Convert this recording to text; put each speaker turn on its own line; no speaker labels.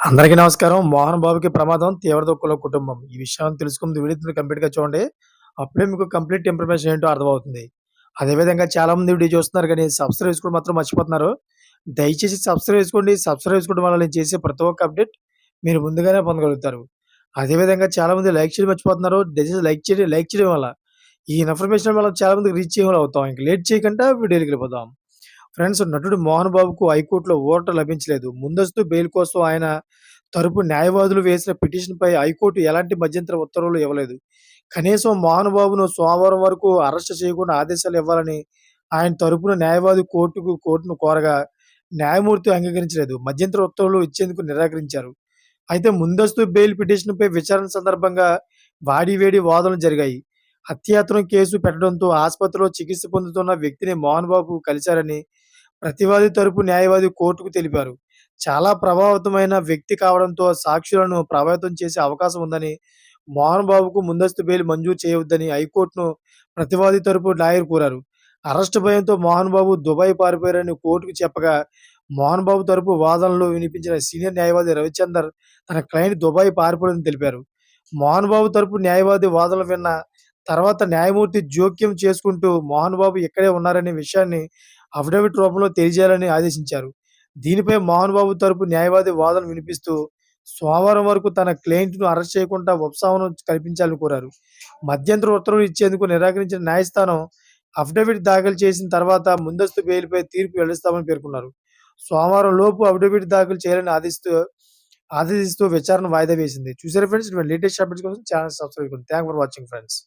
అందరికీ నమస్కారం. మోహన్ బాబుకి ప్రమాదం తీవ్రదుక్కుల కుటుంబం. ఈ విషయాన్ని తెలుసుకుంది వీడియో కంప్లీట్‌గా చూడండి. అప్పుడే మీకు కంప్లీట్ ఇన్ఫర్మేషన్ ఏంటో అర్థమవుతుంది. అదేవిధంగా చాలామంది వీడియో చూస్తున్నారు కానీ సబ్స్క్రైబ్ చేసుకోవడం మాత్రం మర్చిపోతున్నారు. దయచేసి సబ్స్క్రైబ్ చేసుకోండి. సబ్స్క్రైబ్ చేసుకోవడం వల్ల నేను చేసే ప్రతి ఒక్క అప్డేట్ మీరు ముందుగానే పొందగలుగుతారు. అదేవిధంగా చాలామంది లైక్ చేయడం మర్చిపోతున్నారు. దయచేసి లైక్ చేయడం లైక్ చేయడం వల్ల ఈ ఇన్ఫర్మేషన్ వల్ల చాలా మందికి రీచ్ చేయడం అవుతాం. ఇంక లేట్ చేయకుండా వీడియోకి వెళ్ళిపోదాం. ఫ్రెండ్స్ నటుడు మోహన్ బాబుకు హైకోర్టులో ఊరట లభించలేదు. ముందస్తు బెయిల్ కోసం ఆయన తరపు న్యాయవాదులు వేసిన పిటిషన్‌పై హైకోర్టు ఎలాంటి మధ్యంతర ఉత్తర్వులు ఇవ్వలేదు. కనీసం మోహన్ బాబును సోమవారం వరకు అరెస్ట్ చేయకుండా ఆదేశాలు ఇవ్వాలని ఆయన తరపున న్యాయవాది కోర్టుకు కోర్టును కోరగా న్యాయమూర్తి అంగీకరించలేదు. మధ్యంతర ఉత్తర్వులు ఇచ్చేందుకు నిరాకరించారు. అయితే ముందస్తు బెయిల్ పిటిషన్‌పై విచారణ సందర్భంగా వాడివేడి వాదనలు జరిగాయి. హత్యాయత్నం కేసు పెట్టడంతో ఆసుపత్రిలో చికిత్స పొందుతున్న వ్యక్తిని మోహన్ బాబు కలిశారని ప్రతివాది తరపు న్యాయవాది కోర్టుకు తెలిపారు. చాలా ప్రభావితమైన వ్యక్తి కావడంతో సాక్షులను ప్రభావితం చేసే అవకాశం ఉందని, మోహన్ బాబుకు ముందస్తు బెయిల్ మంజూరు చేయవద్దని హైకోర్టును ప్రతివాది తరపు లాయర్ కోరారు. అరెస్టు భయంతో మోహన్ బాబు దుబాయ్ పారిపోయారని కోర్టుకు చెప్పగా, మోహన్ బాబు తరపు వాదనలు వినిపించిన సీనియర్ న్యాయవాది రవిచందర్ తన క్లయింట్ దుబాయ్ పారిపోయాడని తెలిపారు. మోహన్ బాబు తరపు న్యాయవాది వాదనలు విన్న తర్వాత న్యాయమూర్తి జోక్యం చేసుకుంటూ మోహన్ బాబు ఇక్కడే ఉన్నారనే విషయాన్ని అఫిడవిట్ రూపంలో తెలియజేయాలని ఆదేశించారు. దీనిపై మోహన్ బాబు తరపు న్యాయవాది వాదన వినిపిస్తూ సోమవారం వరకు తన క్లయింట్‌ను అరెస్ట్ చేయకుండా ఉపశమనం కల్పించాలని కోరారు. మధ్యంతర ఉత్తర్వులు ఇచ్చేందుకు నిరాకరించిన న్యాయస్థానం అఫిడవిట్ దాఖలు చేసిన తర్వాత ముందస్తు బెయిల్‌పై తీర్పు వెల్లడిస్తామని పేర్కొన్నారు. సోమవారం లోపు అఫిడవిట్ దాఖలు చేయాలని ఆదేశిస్తూ ఆదేశిస్తూ విచారణ వాయిదా వేసింది. చూసారా ఫ్రెండ్స్ లేటెస్ట్ అప్డేట్స్ కోసం ఛానల్ సబ్స్క్రైబ్ చేసుకోండి. Thank for watching friends.